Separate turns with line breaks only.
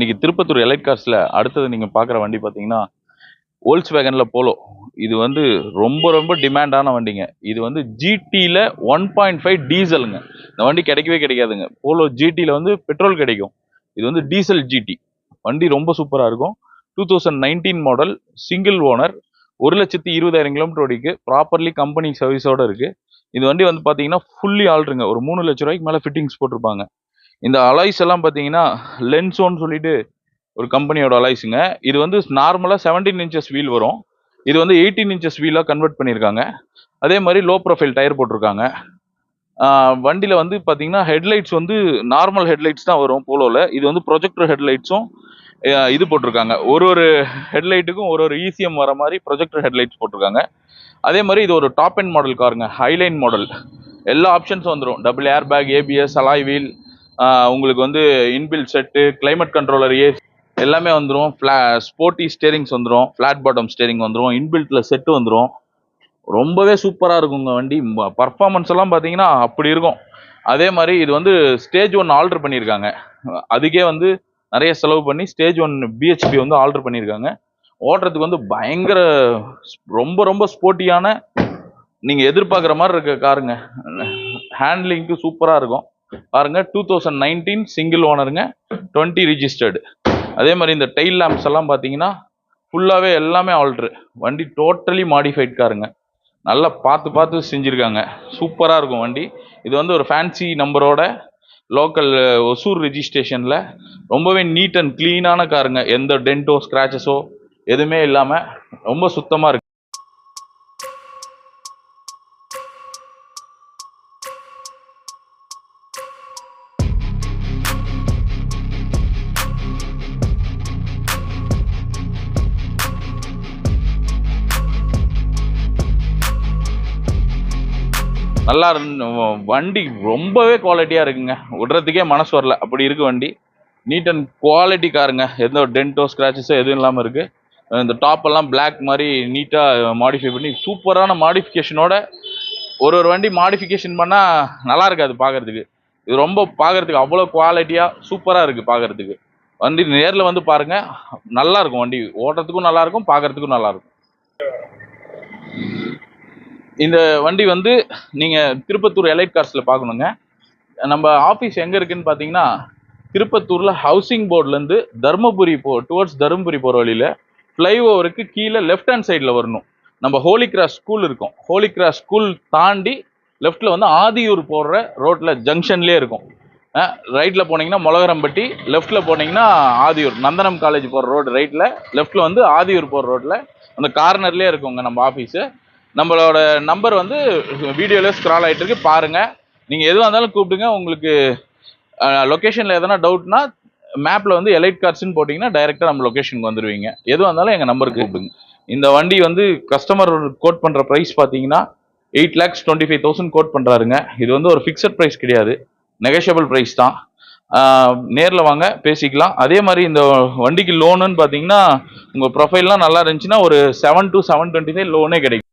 இன்னைக்கு திருப்பத்தூர் எலைட் அடுத்தது நீங்க பார்க்குற வண்டி பார்த்தீங்கன்னா ஓல்ஸ் வேகன்ல போலோ இது வந்து ரொம்ப ரொம்ப டிமாண்டான வண்டிங்க. இது வந்து ஜிடியில் ஒன் பாயிண்ட் ஃபைவ் டீசலுங்க இந்த வண்டி கிடைக்கவே கிடைக்காதுங்க. போலோ ஜிடியில் வந்து பெட்ரோல் கிடைக்கும். இது வந்து டீசல் ஜிடி வண்டி ரொம்ப சூப்பராக இருக்கும். Two thousand nineteen model single owner ஒரு லட்சத்தி இருபதாயிரம் கிலோமீட்டர் ஓடிக்கு ப்ராப்பர்லி கம்பெனி சர்வீஸோட இருக்குது இது வண்டி வந்து பார்த்தீங்கன்னா ஃபுல்லி ஆல்ட்ருங்க ஒரு மூணு லட்ச ரூபாய்க்கு மேலே ஃபிட்டிங்ஸ் போட்டிருப்பாங்க. இந்த அலாய்ஸ் எல்லாம் பார்த்தீங்கன்னா லென்சோன்னு சொல்லிட்டு ஒரு கம்பெனியோட அலாய்ஸுங்க இது வந்து நார்மலாக செவன்டீன் இன்ச்சஸ் வீல் வரும். இது வந்து எயிட்டீன் இன்ச்சஸ் வீலாக கன்வெர்ட் பண்ணியிருக்காங்க. அதே மாதிரி லோ ப்ரொஃபைல் டயர் போட்டிருக்காங்க. வண்டியில் வந்து பார்த்தீங்கன்னா ஹெட்லைட்ஸ் வந்து நார்மல் ஹெட்லைட்ஸ் தான் வரும் போலோவில் இது வந்து ப்ரொஜெக்டர் ஹெட்லைட்ஸும் இது போட்டிருக்காங்க. ஒரு ஒரு ஹெட்லைட்டுக்கும் ஒரு ஒரு இசிஎம் வர மாதிரி ப்ரொஜெக்டர் ஹெட்லைட்ஸ் போட்டிருக்காங்க. அதே மாதிரி இது ஒரு டாப் அண்ட் மாடல் காருங்க ஹைலைன் மாடல் எல்லா ஆப்ஷன்ஸும் வந்துடும் double air bag ABS alloy wheel உங்களுக்கு வந்து இன்பில் செட்டு கிளைமேட் கண்ட்ரோலர் ஏ எல்லாமே வந்துடும் ஃப்ளா ஸ்போர்ட்டி ஸ்டேரிங்ஸ் வந்துடும் ஃப்ளாட் பாட்டம் ஸ்டேரிங் வந்துடும் இன்பில்ட்டில் செட்டு வந்துடும் ரொம்பவே சூப்பராக இருக்குங்க வண்டி. பர்ஃபார்மன்ஸ் எல்லாம் பார்த்தீங்கன்னா அப்படி இருக்கும். அதே மாதிரி இது வந்து ஸ்டேஜ் ஒன் ஆல்டர் பண்ணியிருக்காங்க அதுக்கே வந்து நிறைய செலவு பண்ணி ஸ்டேஜ் ஒன் பிஹெச்பி வந்து ஆல்டர் பண்ணியிருக்காங்க ஓட்டுறதுக்கு வந்து பயங்கர ரொம்ப ரொம்ப ஸ்போர்ட்டியான நீங்கள் எதிர்பார்க்குற மாதிரி இருக்க காருங்க. ஹேண்ட்லிங்க்கு சூப்பராக இருக்கும். பாருங்க டூ தௌசண்ட் நைன்டீன் சிங்கிள் ஓனருங்க டுவெண்ட்டி ரிஜிஸ்டர்டு அதே மாதிரி இந்த டெயில் லேம்ப்ஸ் எல்லாம் பார்த்தீங்கன்னா ஃபுல்லாகவே எல்லாமே ஆல்ட்ரு வண்டி டோட்டலி மாடிஃபைட் காருங்க நல்லா பார்த்து பார்த்து செஞ்சுருக்காங்க. சூப்பராக இருக்கும் வண்டி. இது வந்து ஒரு ஃபேன்சி நம்பரோட லோக்கல் ஒசூர் ரிஜிஸ்ட்ரேஷனில் ரொம்பவே நீட் அண்ட் க்ளீனான காருங்க எந்த டென்ட்டோ ஸ்க்ராச்சஸோ எதுவுமே இல்லாமல் ரொம்ப சுத்தமாக இருக்கு. நல்லா இருந்து வண்டி ரொம்பவே குவாலிட்டியாக இருக்குங்க. விடுறதுக்கே மனசு வரல. அப்படி இருக்கு வண்டி. நீட் அண்ட் குவாலிட்டி காருங்க எந்த ஒரு டென்ட்டோ ஸ்க்ராச்சஸோ எதுவும் இல்லாமல் இருக்குது இந்த டாப்பெல்லாம் பிளாக் மாதிரி நீட்டாக மாடிஃபை பண்ணி சூப்பரான மாடிஃபிகேஷனோட ஒரு ஒரு வண்டி மாடிஃபிகேஷன் பண்ணால் நல்லா இருக்காது பார்க்கறதுக்கு இது ரொம்ப பார்க்கறதுக்கு அவ்வளோ குவாலிட்டியாக சூப்பராக இருக்குது பார்க்கறதுக்கு வண்டி நேரில் வந்து பாருங்கள் நல்லாயிருக்கும் வண்டி. ஓட்டுறதுக்கும் நல்லாயிருக்கும் பார்க்குறதுக்கும் பார்க்கறதுக்கும் நல்லா இந்த வண்டி வந்து நீங்கள் திருப்பத்தூர் எலைட் கார்ஸில் பார்க்கணுங்க. நம்ம ஆஃபீஸ் எங்கே இருக்குன்னு பார்த்தீங்கன்னா திருப்பத்தூரில் ஹவுசிங் போர்ட்லேருந்து தருமபுரி போ டுவர்ட்ஸ் தருமபுரி போகிற வழியில் ஃப்ளைஓவருக்கு கீழே லெஃப்ட் ஹேண்ட் சைடில் வரணும். நம்ம ஹோலி கிராஸ் ஸ்கூல் இருக்கும். ஹோலி கிராஸ் ஸ்கூல் தாண்டி லெஃப்ட்டில் வந்து ஆதியூர் போடுற ரோட்டில் ஜங்ஷன்லேயே இருக்கும். ரைட்டில் போனீங்கன்னா மொளகரம்பட்டி லெஃப்ட்டில் போனீங்கன்னா ஆதியூர் நந்தனம் காலேஜ் போகிற ரோடு ரைட்டில் லெஃப்ட்டில் வந்து ஆதியூர் போகிற ரோட்டில் அந்த கார்னர்லேயே இருக்குங்க நம்ம ஆஃபீஸு நம்மளோட நம்பர் வந்து வீடியோவில் ஸ்க்ரால் ஆகிட்டு இருக்கு. பாருங்க. நீங்கள் எதுவாக இருந்தாலும் கூப்பிடுங்க. உங்களுக்கு லொக்கேஷனில் எதனா டவுட்னா மேப்பில் வந்து எலைட் கார்ஸ்னு போட்டிங்கன்னா டைரெக்டாக நம்ம லொக்கேஷனுக்கு வந்துடுவீங்க எதுவாக இருந்தாலும் எங்கள் நம்பருக்கு கூப்பிடுங்க. இந்த வண்டி வந்து கஸ்டமர் கோட் பண்ணுற ப்ரைஸ் பார்த்தீங்கன்னா eight lakhs twenty five thousand quote பண்ணுறாருங்க இது வந்து ஒரு ஃபிக்ஸட் ப்ரைஸ் கிடையாது. நெகஷியபிள் ப்ரைஸ் தான். நேரில் வாங்க பேசிக்கலாம். அதே மாதிரி இந்த வண்டிக்கு லோனுன்னு பார்த்தீங்கன்னா உங்கள் ப்ரொஃபைல்லாம் நல்லா இருந்துச்சுன்னா ஒரு seven to seven twenty five லோனே கிடைக்கும்.